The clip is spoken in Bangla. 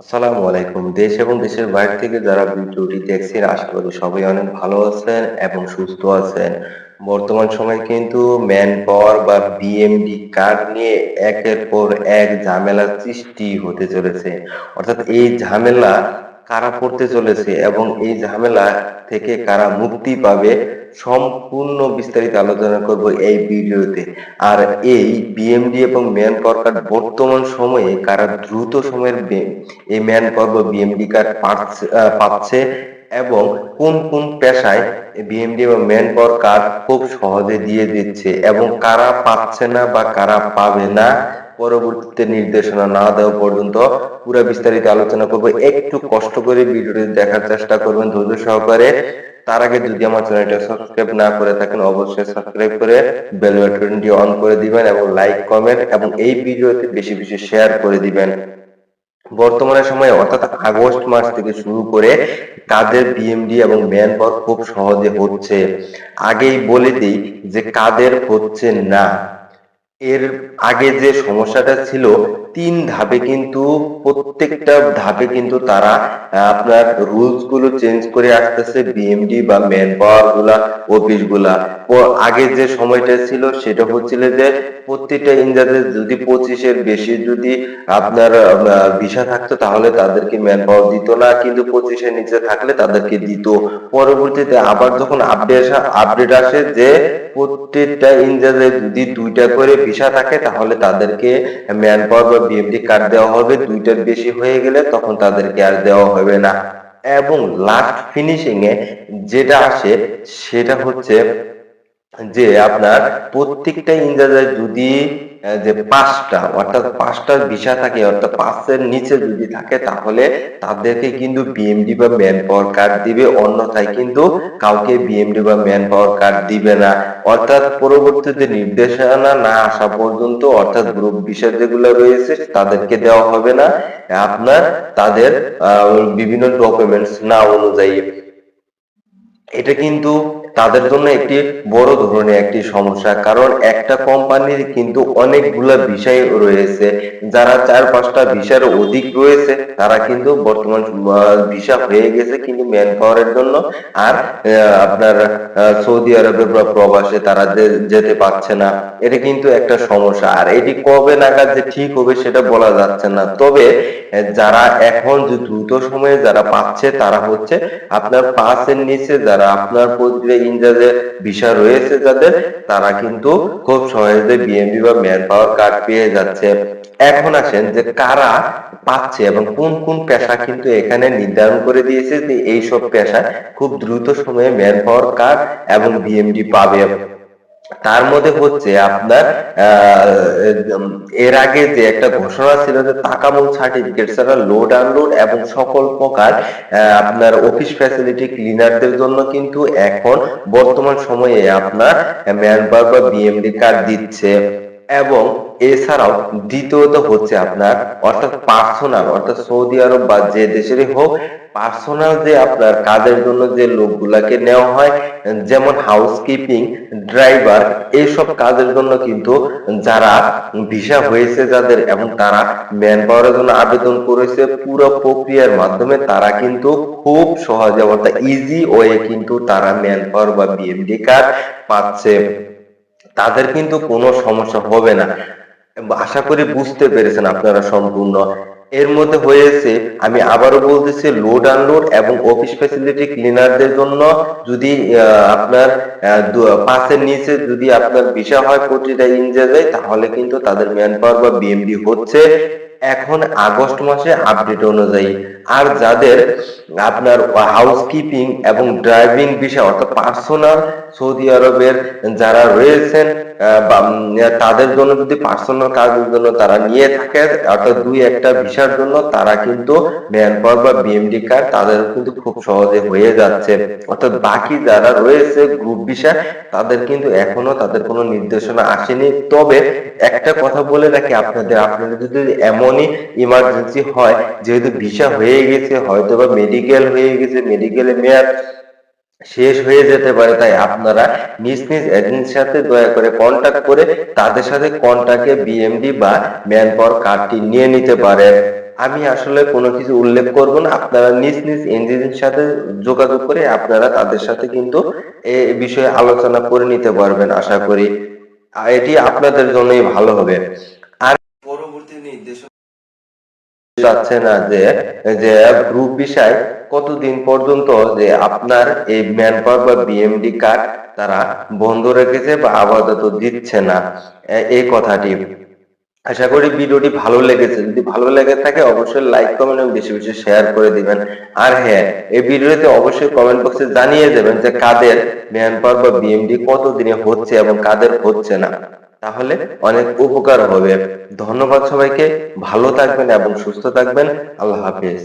আসসালামু আলাইকুম। দেশ এবং দেশের বাইরে থেকে যারা ভিডিওটি দেখছেন, আশা করি সবাই অনেক ভালো আছেন এবং সুস্থ আছেন। বর্তমান সময়ে কিন্তু ম্যান পাওয়ার বা বিএমডি কার্ড নিয়ে একের পর এক ঝামেলা সৃষ্টি হতে চলেছে। অর্থাৎ এই ঝামেলা কারা পড়তে চলেছে এবং এই ঝামেলা থেকে কারা মুক্তি পাবে সম্পূর্ণ বিস্তারিত আলোচনা করব এই ভিডিওতে। আর এই বিএমডি এবং ম্যান পাওয়ার কার্ড বর্তমান সময়ে কারা দ্রুত সময়ের এই ম্যান পাওয়ার বা বিএমডি কার্ড পাচ্ছে এবং কোন কোন পেশায় বিএমডি বা ম্যান পাওয়ার কার্ড খুব সহজে দিয়ে দিচ্ছে এবং কারা পাচ্ছে না বা কারা পাবে না পরবর্তীতে নির্দেশনা না দেওয়া পর্যন্ত পুরো বিস্তারিত আলোচনা করব। একটু কষ্ট করে ভিডিওটি দেখার চেষ্টা করবেন ধৈর্য সহকারে। তার আগে যদি আমার চ্যানেলটা সাবস্ক্রাইব না করে থাকেন, অবশ্যই সাবস্ক্রাইব করে বেল বাটনটি অন করে দিবেন এবং লাইক, কমেন্ট এবং এই ভিডিওতে বেশি বেশি শেয়ার করে দিবেন। বর্তমানে সময়ে অর্থাৎ আগস্ট মাস থেকে শুরু করে কাদের বিএমডি এবং ম্যান পাওয়ার খুব সহজে হচ্ছে। আগেই বলে দিই যে কাদের হচ্ছে না। এর আগে যে সমস্যাটা ছিল তিন ধাপে কিন্তু, প্রত্যেকটা ধাপে কিন্তু তারা আপনার রুলসগুলো চেঞ্জ করে আসতেছে বিএমডি বা ম্যান পাওয়ারগুলা অফিসগুলা। আগে যে সময়টা ছিল, সেটা হচ্ছিল যে প্রত্যেকটা ইন্ডিয়াতে যদি পঁচিশের বেশি যদি আপনার ভিসা থাকতো, তাহলে তাদেরকে ম্যান পাওয়ার দিত না। কিন্তু পঁচিশের নিচে থাকলে তাদেরকে দিত। পরবর্তীতে আবার যখন আপডেট আপডেট আসে যে প্রত্যেকটা ইন্ডিয়াতে যদি দুইটা করে ভিসা থাকে, তাহলে তাদেরকে ম্যান পাওয়ার বা বিএমডি কার্ড দেওয়া হবে দুইটার বেশি হয়ে গেলে তখন তাদেরকে আর দেওয়া হবে না। এবং লাস্ট ফিনিশিং এ যেটা আসে, সেটা হচ্ছে যে আপনার প্রত্যেকটা ইন্দ্রাজায় যদি যে পাঁচটা, অর্থাৎ পাঁচটার ভিসা থাকে, অর্থাৎ পাঁচের নিচে যদি থাকে, তাহলে তাদেরকে কিন্তু বিএমডি বা ম্যান পাওয়ার কার্ড দিবে। অন্যথায় কিন্তু কাউকে বিএমডি বা ম্যান পাওয়ার কার্ড দিবে না। অর্থাৎ পরবর্তীতে নির্দেশনা না আসা পর্যন্ত, অর্থাৎ গ্রুপ বিষয় যেগুলো রয়েছে, তাদেরকে দেওয়া হবে না। আপনার তাদের বিভিন্ন ডকুমেন্টস না অনুযায়ী। এটা কিন্তু তাদের জন্য একটি বড় ধরনের একটি সমস্যা। কারণ একটা কোম্পানির কিন্তু অনেকগুলা বিষয় রয়েছে। যারা চার পাঁচটা ভিসার অধিক রয়েছে, তারা কিন্তু বর্তমান ভিসা হয়ে গেছে কিন্তু ম্যান পাওয়ারের জন্য। আর আপনার সৌদি আরবে প্রবাসে তারা যেতে পারছে না, এটা কিন্তু একটা সমস্যা। আর এটি কবে নাগাদ যে ঠিক হবে সেটা বলা যাচ্ছে না। তবে যারা এখন যে দ্রুত সময়ে যারা পাচ্ছে, তারা হচ্ছে আপনার পাঁচের নিচে যারা আপনার ইন্ডিয়াতে ভিসা রয়েছে যাদের, তারা কিন্তু খুব সহজে বিএমবি বা ম্যান পাওয়ার কার্ড পেয়ে যাচ্ছে। এখন আসেন যে কারা পাচ্ছে এবং কোন কোন পেশা কিন্তু এখানে নির্ধারণ করে দিয়েছে যে এইসব পেশা খুব দ্রুত সময়ে ম্যান পাওয়ার কার্ড এবং বিএমডি পাবে। তার মধ্যে হচ্ছে আপনার এর আগে যে একটা ঘোষণা ছিল যে তাকামুল সার্টিফিকেট ছাড়া লোড আনলোড এবং সকল প্রকার আপনার অফিস ফ্যাসিলিটি ক্লিনারদের জন্য কিন্তু এখন বর্তমান সময়ে আপনার ম্যান পাওয়ার বা বিএমডি কার্ড দিচ্ছে এবং এছাড়াও দ্বিতীয়ত হচ্ছে আপনার, অর্থাৎ পার্সোনাল অর্থাৎ সৌদি আরব বা যে দেশেরই হোক পার্সোনাল যে আপনার কাজের জন্য যে লোকগুলাকে নেওয়া হয়, যেমন হাউসকিপিং ড্রাইভার এইসব কাজের জন্য কিন্তু যারা ভিসা হয়েছে যাদের এবং তারা ম্যান পাওয়ারের জন্য আবেদন করেছে, পুরো প্রক্রিয়ার মাধ্যমে তারা কিন্তু খুব সহজে, অর্থাৎ ইজি ওয়ে কিন্তু তারা ম্যান পাওয়ার বা বিএমডি কার্ড পাচ্ছে। তাদের কিন্তু কোনো সমস্যা হবে না। আশা করি বুঝতে পেরেছেন আপনারা সম্পূর্ণ। এর মধ্যে হয়েছে আমি আবারও বলতেছি লোড আনলোড এবং অফিস ফ্যাসিলিটি ক্লিনারদের জন্য যদি আপনার পাশের পাঁচের নিচে যদি আপনার ভিসা হয় প্রতিটা ইন্ডিয়াতে তাহলে কিন্তু তাদের ম্যান পাওয়ার বা বিএমডি হচ্ছে। এখন আগস্ট মাসে আপডেট অনুযায়ী, আর যাদের আপনার হাউসকিপিং এবং ড্রাইভিং ভিসা অর্থাৎ পার্সোনাল সৌদি আরবের যারা রয়েছেন তাদের জন্য যদি পার্সোনাল কাজের জন্য তারা নিয়ে থাকে অর্থাৎ দুই একটা ভিসার জন্য, তারা কিন্তু ম্যান পাওয়ার বা বিএমডি কার্ড তাদের কিন্তু খুব সহজে হয়ে যাচ্ছে। অর্থাৎ বাকি যারা রয়েছে গ্রুপ ভিসা, তাদের কিন্তু এখনও তাদের কোনো নির্দেশনা আসেনি। তবে একটা কথা বলে রাখি আপনাদের আপনাদের যদি এমনই ইমার্জেন্সি হয়, যেহেতু ভিসা হয়ে গেছে হয়তো বা মেডিকেল হয়ে গেছে মেডিকেলে মেয়াদ শেষ হয়ে যেতে পারে, তাই আপনারা নিজ নিজ এজেন্সির সাথে দয়া করে কন্টাক্ট করে তাদের সাথে কন্টাক্টে বিএমডি বা ম্যান পাওয়ার কার্ডটি নিয়ে নিতে পারেন। আমি আসলে কোনো কিছু উল্লেখ করব না, আপনারা নিজ নিজ এনজিওর সাথে যোগাযোগ করে আপনারা তাদের সাথে কিন্তু এ বিষয়ে আলোচনা করে নিতে পারবেন, আশা করি। এটি আপনাদের জন্যই ভালো হবে। যাচ্ছে না যে যে গ্রুপ বিষয় কতদিন পর্যন্ত যে আপনার এই ম্যান পাওয়ার বা বিএমডি কার্ড তারা বন্ধ রেখেছে বা আপাতত দিচ্ছে না? এই কথাটি আশা করি ভিডিওটি ভালো লেগেছে। যদি ভালো লেগে থাকে, অবশ্যই লাইক কমেন্ট এবং বেশি বেশি শেয়ার করে দিবেন। আর হ্যাঁ এই ভিডিওতে অবশ্যই কমেন্ট বক্সে জানিয়ে দেবেন যে কাদের ম্যান পাওয়ার বা বিএমডি কতদিনে হচ্ছে এবং কাদের হচ্ছে না। তাহলে অনেক উপকার হবে। ধন্যবাদ সবাইকে। ভালো থাকবেন এবং সুস্থ থাকবেন। আল্লাহ হাফিজ।